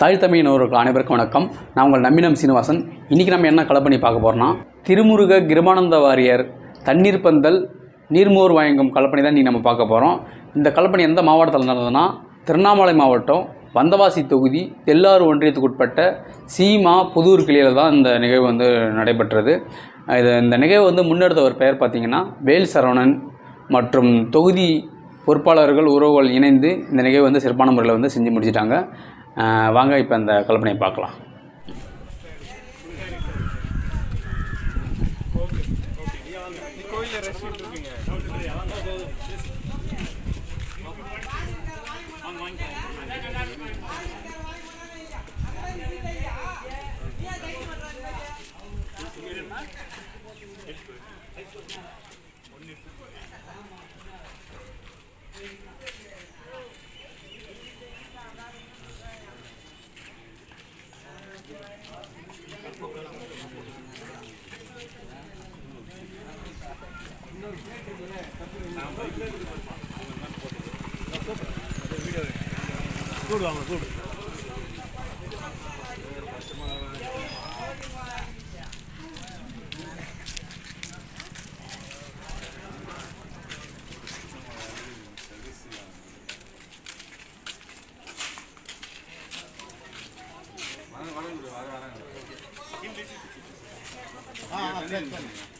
தாய் தமிழினவர்கள் அனைவருக்கும் வணக்கம். நான் உங்கள் நம்பினம் சீனிவாசன். இன்றைக்கி நம்ம என்ன கலப்பணி பார்க்க போகிறோம்னா திருமுருக கிருமானந்த வாரியர் தண்ணீர் பந்தல் நீர்மோர் வழங்கும் கலப்பணி தான் இன்றைக்கி நம்ம பார்க்க போகிறோம் இந்த கலப்பணி எந்த மாவட்டத்தில் நடந்ததுன்னா திருவண்ணாமலை மாவட்டம் வந்தவாசி தொகுதி தெல்லாறு ஒன்றியத்துக்கு உட்பட்ட சீமா புதூர் கிளியில் தான் இந்த நிகழ்வு வந்து நடைபெற்றது. இது இந்த நிகழ்வு வந்து முன்னெடுத்தவர் பெயர் பார்த்திங்கன்னா வேல் சரவணன் மற்றும் தொகுதி பொறுப்பாளர்கள் உறவுகள் இணைந்து இந்த நிகழ்வு வந்து சிறப்பான முறையில் வந்து செஞ்சு முடிச்சிட்டாங்க. வாங்க இப்போ அந்த கல்பனை பார்க்கலாம். வாங்க கூடு வாங்க கூடு Ah, ah, ah, ah, ah, ah,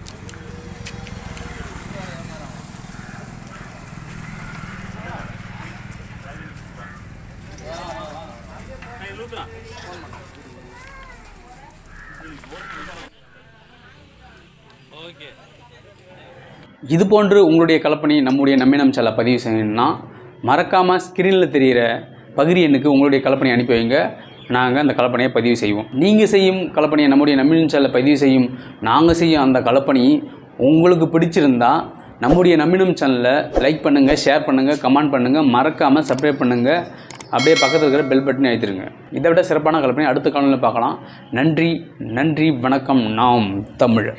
இது போன்று உங்களுடைய கலப்பணி நம்முடைய நம்மினம் செல்ல பதிவு செய்யணும்னா மறக்காமல் ஸ்க்ரீனில் தெரிகிற பகிரி எண்ணுக்கு உங்களுடைய கலப்பணி அனுப்பி வைங்க. நாங்கள் அந்த கலப்பணியை பதிவு செய்வோம். நீங்கள் செய்யும் கலப்பணியை நம்முடைய நம்மினம் செல்ல பதிவு செய்யும் நாங்கள் செய்யும் அந்த கலப்பணி உங்களுக்கு பிடிச்சிருந்தா நம்முடைய நம்மினம் சேனலை லைக் பண்ணுங்கள் ஷேர் பண்ணுங்கள் கமெண்ட் பண்ணுங்கள் மறக்காமல் சப்ஸ்கிரைப் பண்ணுங்கள் அப்படியே பக்கத்தில் இருக்கிற பெல் பட்டனை அழுத்திருங்க. இதை விட சிறப்பான கலப்பணி அடுத்த காலையில் பார்க்கலாம். நன்றி நன்றி வணக்கம். நாம் தமிழர்.